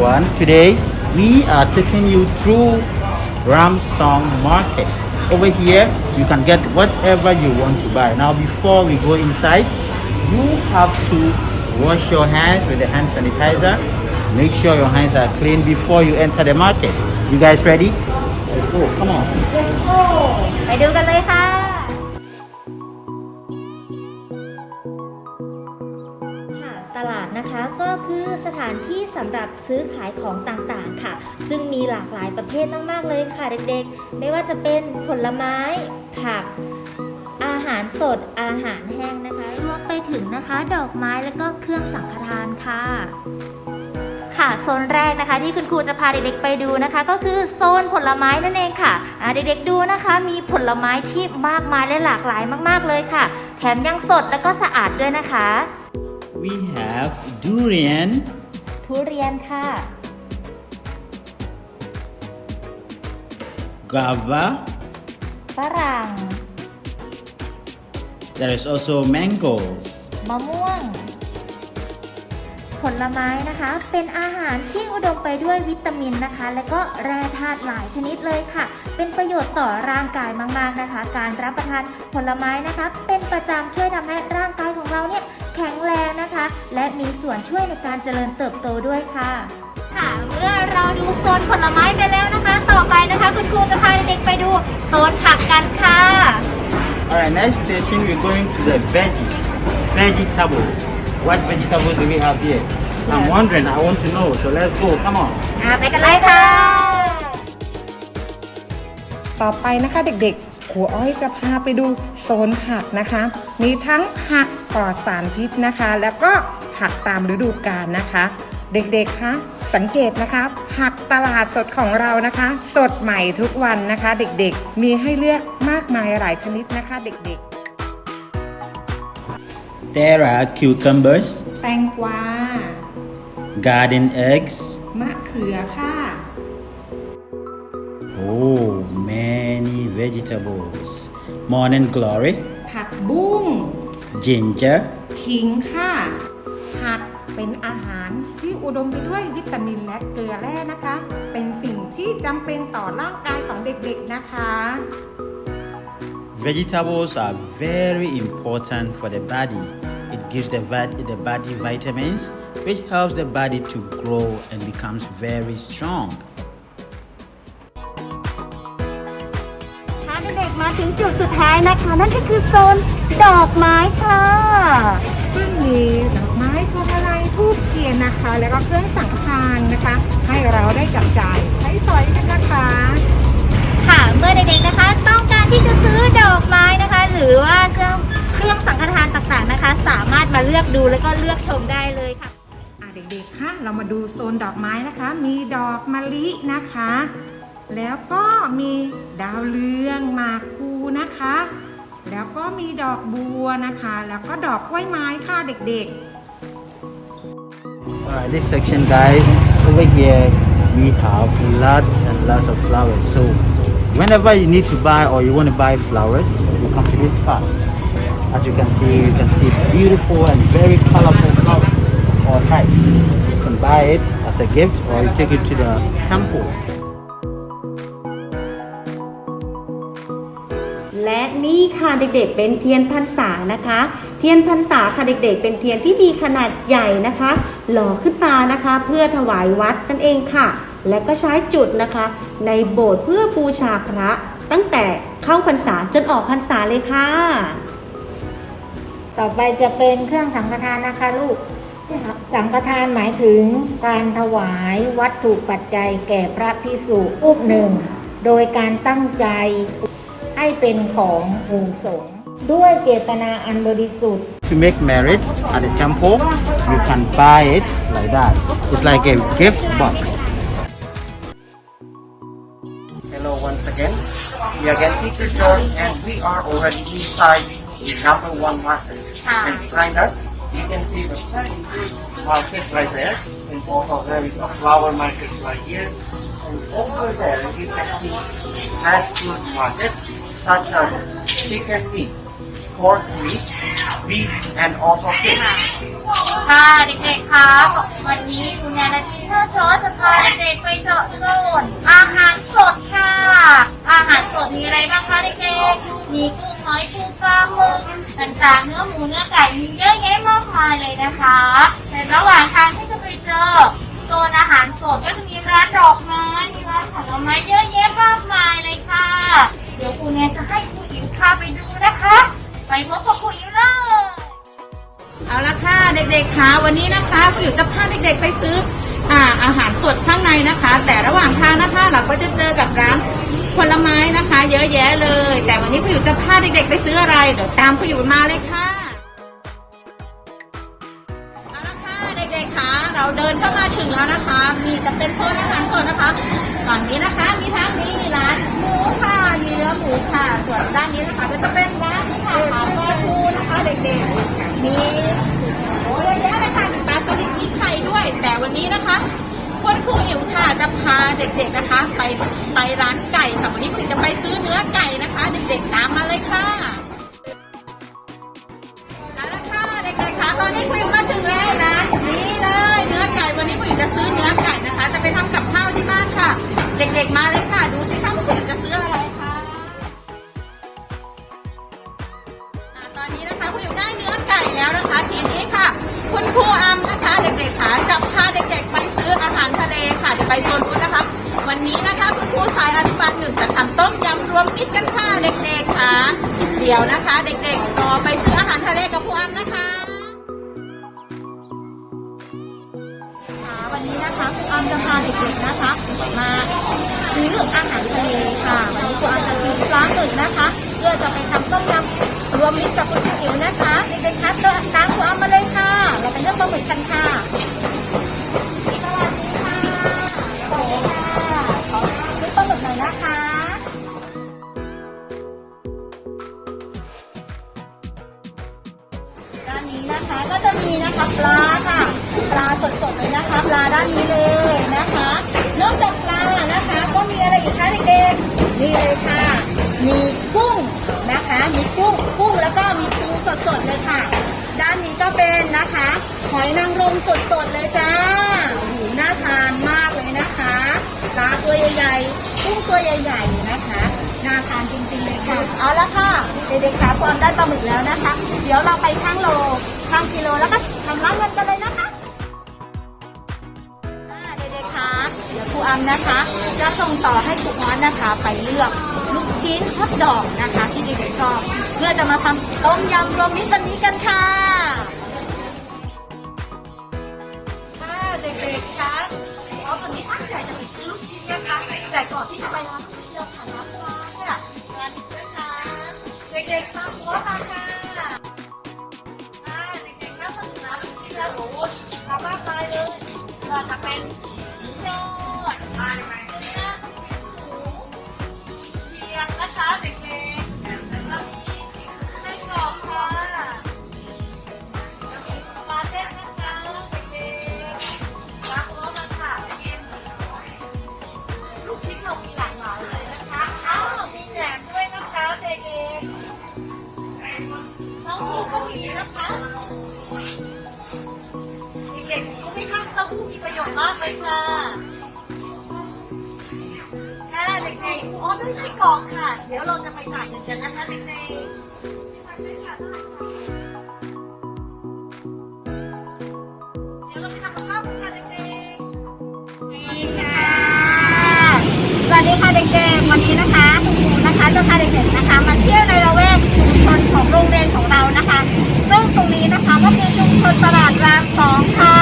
everyone. Today we are taking you through Ramsong Market. Over here you can get whatever you want to buy. Now before we go inside, you have to wash your hands with the hand sanitizer. Make sure your hands are clean before you enter the market. You guys ready? Let's go. Come on. ไปดูกันเลยค่ะ ค่ะ นะคะ ก็คือสถานที่สำหรับซื้อขายของต่างๆค่ะ ซึ่งมีหลากหลายประเภทมากๆเลยค่ะเด็กๆ ไม่ว่าจะเป็นผลไม้ ผัก อาหารสด อาหารแห้งนะคะ รวมไปถึงนะคะดอกไม้และก็เครื่องสังฆทานค่ะค่ะโซนแรกนะคะที่คุณครูจะพาเด็กๆไปดูนะคะ ก็คือโซนผลไม้นั่นเองค่ะเด็กๆดูนะคะ มีผลไม้ที่มากมายและหลากหลายมาก ๆเลยค่ะ แถมยังสดและก็สะอาดด้วยนะคะ We have durian, ทุเรียนค่ะ guava. ฝรั่ง There is also mangoes. มะม่วง ผลไม้นะคะ เป็นอาหารที่อุดมไปด้วยวิตามินนะคะ และก็แร่ธาตุหลายชนิดเลยค่ะ เป็นประโยชน์ต่อร่างกายมากๆนะคะ การรับประทานผลไม้นะคะ เป็นประจำช่วยทำให้ร่างกายของเราเนี่ยแข็งแรงนะคะ และมีส่วนช่วยในการเจริญเติบโตด้วยค่ะ ค่ะ เมื่อเราดูโซนผลไม้ไปแล้วนะคะ ต่อไปนะคะคุณครูจะพาเด็กๆไปดูโซนผักกันค่ะ Alright, next station we're going to the veggies. Vegetables. What vegetables do we have here? I'm wondering, I want to know. So let's go. Come on. อ่าไปกันเลยค่ะ ต่อไปนะคะเด็กๆครูอ้อยจะพาไปดูโซนผักนะคะ มีทั้งผักปลอดสารพิษนะคะ แล้วก็ผักตามฤดูกาลนะคะ เด็กๆคะสังเกตนะคะผักตลาดสดของเรานะคะ สดใหม่ทุกวันนะคะ เด็กๆ มีให้เลือกมากมายหลายชนิดนะคะ เด็ก There are cucumbers, ๆแตงกวา garden eggs. มะเขือค่ะ Oh, many vegetables. Morning glory, ผักบุ้ง ginger, ขิงค่ะ ผักเป็นอาหารที่อุดมไปด้วยวิตามินและเกลือแร่นะคะ เป็นสิ่งที่จำเป็นต่อร่างกายของเด็กๆนะคะ Vegetables are very important for the body. It gives the, va- the body vitamins, which helps the body to grow and becomes very strong. ค่ะเด็กๆมาถึงจุดสุดท้ายนะคะ นั่นก็คือโซนดอกไม้ค่ะซึ่งมีดอกไม้พวงมาลัยทูบเทียนนะคะ แล้วก็เครื่องสังฆทานนะคะ ให้เราได้จับจ่ายใช้สอยกันนะคะ ค่ะเมื่อเด็กๆนะคะต้องการ ที่จะซื้อดอกไม้นะคะ หรือว่าเครื่องเครื่องสังฆทานต่างๆนะคะ สามารถมาเลือกดูแล้วก็เลือกชมได้เลยค่ะ อะเด็กๆคะเรามาดูโซนดอกไม้นะคะ มีดอกมะลินะคะ แล้วก็มีดาวเรืองหมากคูนะคะ แล้วก็มีดอกบัวนะคะ แล้วก็ดอกกล้วยไม้ค่ะเด็กๆ Alright, this section, guys, over here we have lots and lots of flowers. So, whenever you need to buy or you want to buy flowers, you come to this spot. As you can see, you can see beautiful and very colorful flowers or types. You can buy it as a gift or you take it to the temple. และนี่ค่ะเด็กๆเป็นเทียนพรรษานะคะ เทียนพรรษาค่ะเด็กๆ เป็นเทียนที่มีขนาดใหญ่นะคะ หล่อขึ้นมานะคะ เพื่อถวายวัดนั่นเองค่ะ และก็ใช้จุดนะคะ ในโบสถ์เพื่อบูชาพระตั้งแต่เข้าพรรษาจนออกพรรษาเลยค่ะ ต่อไปจะเป็นเครื่องสังฆทานนะคะลูก สังฆทานหมายถึงการถวายวัตถุปัจจัยแก่พระพิสุรูปหนึ่ง โดยการตั้งใจให้เป็นของหมู่สงฆ์ด้วยเจตนาอันบริสุทธิ์ To make merit at the temple, you can buy it like that. It's like a gift box. We are Teacher George and we are already inside the number one market. Ah. And behind us, you can see the market right there. And also there is a flower market right here. And over there, you can see fast food market such as chicken meat, pork meat, beef and also fish. ค่ะเด็กๆคะวันนี้คุณแนนและทีเชอร์จอจะพาเด็กๆไปเจาะโซนอาหารสดค่ะ อาหารสดมีอะไรบ้างคะเด็กๆ มีกุ้งหอยปูปลาหมึกต่างๆ เนื้อหมูเนื้อไก่มีเยอะแยะมากมายเลยนะคะในระหว่างทางที่จะไปเจอโซนอาหารสดก็จะมีร้านดอกไม้มีร้านผลไม้เยอะแยะมากมายเลยค่ะ เดี๋ยวครูแนนจะให้ครูอิ๋วพาไปดูนะคะ ไปพบกับครูอิวเลยเอาละค่ะเด็กๆคะวันนี้นะคะผู้อยู่จะพาเด็กๆไปซื้ออ่าอาหารสดข้างในนะคะ แต่ระหว่างทางนะคะเราก็จะเจอกับร้านผลไม้นะคะ เยอะแยะเลย แต่วันนี้ผู้อยู่จะพาเด็กๆไปซื้ออะไรเดี๋ยวตามผู้อยู่มาเลยค่ะเอาละค่ะเด็กๆคะเราเดินเข้ามาถึงแล้วนะคะ มีจะเป็นโซนอาหารสดนะคะฝั่งนี้นะคะมีทั้งนี้ร้านหมูค่ะมีเนื้อหมูค่ะ ส่วนด้านนี้นะคะก็จะเป็นร้าน ที่ขายปลาทูนะคะเด็กๆ มีโอ้เยอะแยะเลยค่ะมีปลาสลิดมีไข่ด้วย แต่วันนี้นะคะคุณครูอิ๋วค่ะจะพาเด็กๆนะคะ ไปไปร้านไก่ค่ะวันนี้ครูจะไปซื้อเนื้อไก่นะคะ เด็กๆตามมาเลยค่ะเอาละค่ะเด็กๆคะตอนนี้ครูอิ๋วมาถึงแล้วร้านนี้เลยเนื้อไก่วันนี้ครูอิ๋วจะซื้อเนื้อไก่นะคะ จะไปทำกับข้าวที่บ้านค่ะ เด็กๆมาเลยค่ะ ดูสิคะว่าครูอิ๋วจะซื้ออะไร คุณครูอัมนะคะเด็กๆค่ะจะพาเด็กๆไปซื้ออาหารทะเลค่ะจะไปโซนนู้นนะคะ วันนี้นะคะคุณครูสายอนุบาลหนึ่งจะทำต้มยำรวมมิตรกันค่ะเด็กๆค่ะเดี๋ยวนะคะ เด็กๆรอไปซื้ออาหารทะเลกับครูอัมนะคะวันนี้นะคะครูอัมจะพาเด็กๆนะคะ มาซื้ออาหารทะเลค่ะวันนี้ครูอัมจะซื้อปลาหมึกนะคะ เพื่อจะไปทำต้มยำรวมมิตรกับคุณจิ๋วนะคะเด็กๆคะเดินตาม ปลาหมึกกันค่ะสวัสดีค่ะสวัสดีค่ะขอซื้อปลาหมึกหน่อยนะคะด้านนี้นะคะก็จะมีนะคะปลาค่ะ ปลาสดๆเลยนะคะ ปลาด้านนี้เลยนะคะ นอกจากปลานะคะ ก็มีอะไรอีกคะเด็กๆนี่เลยค่ะ มีกุ้งนะคะ มีกุ้งกุ้งแล้วก็มีปูสดๆเลยค่ะ ด้านนี้ก็เป็นนะคะ อยนางรมสดๆเลยจ้าโอ้โหน่าทานมากเลยนะคะปลาตัวใหญ่ๆกุ้งตัวใหญ่ๆนะคะ น่าทานจริงๆเลยค่ะ เอาละค่ะ เด็กๆคะความได้ปลาหมึกแล้วนะคะ เดี๋ยวเราไปข้างโลข้างกิโลแล้วก็ทำร้านเงินกันเลยนะคะเด็กๆคะเดี๋ยวครูอัมนะคะ จะส่งต่อให้ครูออสนะคะ ไปเลือกลูกชิ้นฮอทดอกนะคะ ที่เด็กๆชอบ เพื่อจะมาทำต้มยำรวมมิตรวันนี้กันค่ะ เด็กคะออฟวันนี้ตั้งใจจะไปซื้อลูกชิ้นนะคะ แต่ก่อนที่จะไปร้านลูกชิ้นเราผ่านร้านปลาเนี่ยร้านนะคะเด็กๆคะหัวมาค่ะอ่าเด็กๆคะมาถึงร้านลูกชิ้นแล้วโอ้โหทำมากมายเลยเราจะเป็นยอดเนื้อลูกชิ้น อ๋อไม่ใช่กองค่ะ เดี๋ยวเราจะไปจ่ายเงินกันนะคะเด็กๆที่มาใช้ค่ะเท่าไหร่คะเดี๋ยวเราไปทำกับข้าวกันค่ะเด็กๆสวัสดีค่ะเด็กๆ วันนี้นะคะคุณครูนะคะจะพาเด็กๆนะคะมาเที่ยวในละแวกชุมชนของโรงเรียนของเรานะคะ ซึ่งตรงนี้นะคะก็คือชุมชนตลาดรามสองค่ะ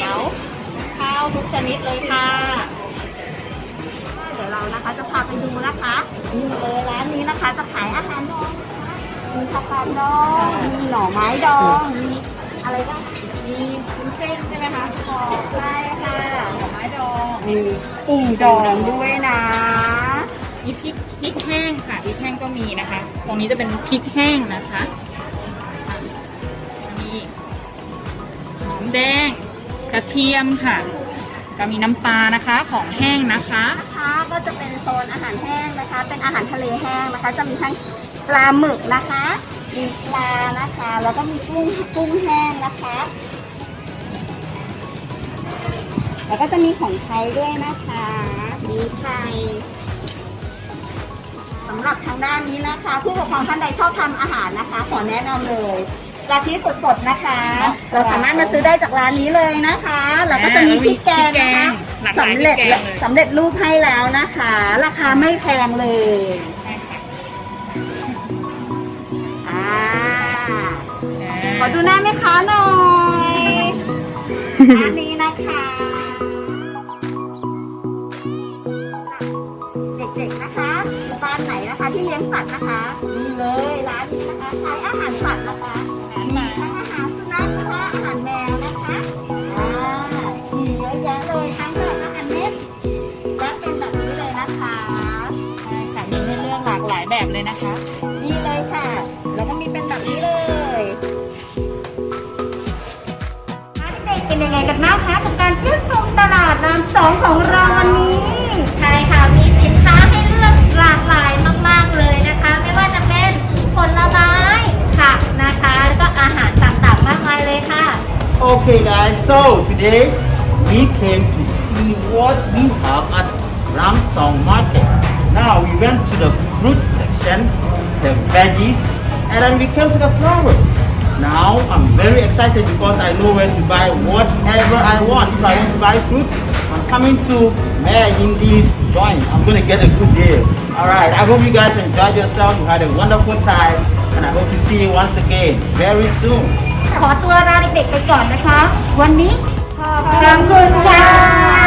นียว ข้าวทุกชนิดเลยค่ะ เดี๋ยวเรานะคะจะพาไปดูนะคะนี่เลยร้านนี้นะคะจะขายอาหารดองนะคะมีผักกาดดอง มีหน่อไม้ดอง มีอะไรบ้างมีวุ้นเส้นใช่ไหมคะกรอบใช่ค่ะหน่อไม้ดองมีกุ้งดองด้วยนะมีพริกพริกแห้งค่ะพริกแห้งก็มีนะคะ ตรงนี้จะเป็นพริกแห้งนะคะค่ะมีหอมแดง กระเทียมค่ะ ก็มีน้ำปลานะคะ ของแห้งนะคะ นะคะก็จะเป็นโซนอาหารแห้งนะคะ เป็นอาหารทะเลแห้งนะคะ จะมีทั้งปลาหมึกนะคะมีปลานะคะ แล้วก็มีกุ้งกุ้งแห้งนะคะ แล้วก็จะมีของไทยด้วยนะคะ มีไข่สำหรับทางด้านนี้นะคะ ผู้ปกครองท่านใดชอบทำอาหารนะคะ ขอแนะนำเลย กะทิสดๆนะคะ เราสามารถมาซื้อได้จากร้านนี้เลยนะคะ แล้วก็จะมีพริกแกงนะคะหลากหลายสำเร็จพริกแกงเลย สำเร็จรูปให้แล้วนะคะ ราคาไม่แพงเลยใช่ค่ะอ่าขอดูหน้าแม่ค้าหน่อยอันนี้นะคะเด็กๆนะคะบ้านไหนนะคะที่เลี้ยงสัตว์นะคะนี่เลยร้านนี้นะคะขายอาหารสัตว์นะคะ แบบเลยนะคะ นี่เลยค่ะ แล้วก็มีเป็นแบบนี้เลยเด็กๆเป็นยังไงกันบ้างคะกับการเที่ยวชมตลาดน้ำสองของเราวันนี้ใช่ค่ะมีสินค้าให้เลือกหลากหลายมาก ๆ เลยนะคะ ไม่ว่าจะเป็นผลไม้ผักนะคะแล้วก็อาหารต่างๆมากมายเลยค่ะ Okay, guys, so today we came to see what we have at Ramsong Market. Now we went to the fruit section, the veggies, and then we came to the flowers. Now I'm very excited because I know where to buy whatever I want. If I want to buy fruit, I'm coming to Maya Indies joint. I'm gonna get a good deal. Alright, I hope you guys enjoyed yourself. You had a wonderful time, and I hope to see you once again very soon. ขอตัวลาเด็กๆไปก่อนนะคะ วันนี้ขอบคุณค่ะ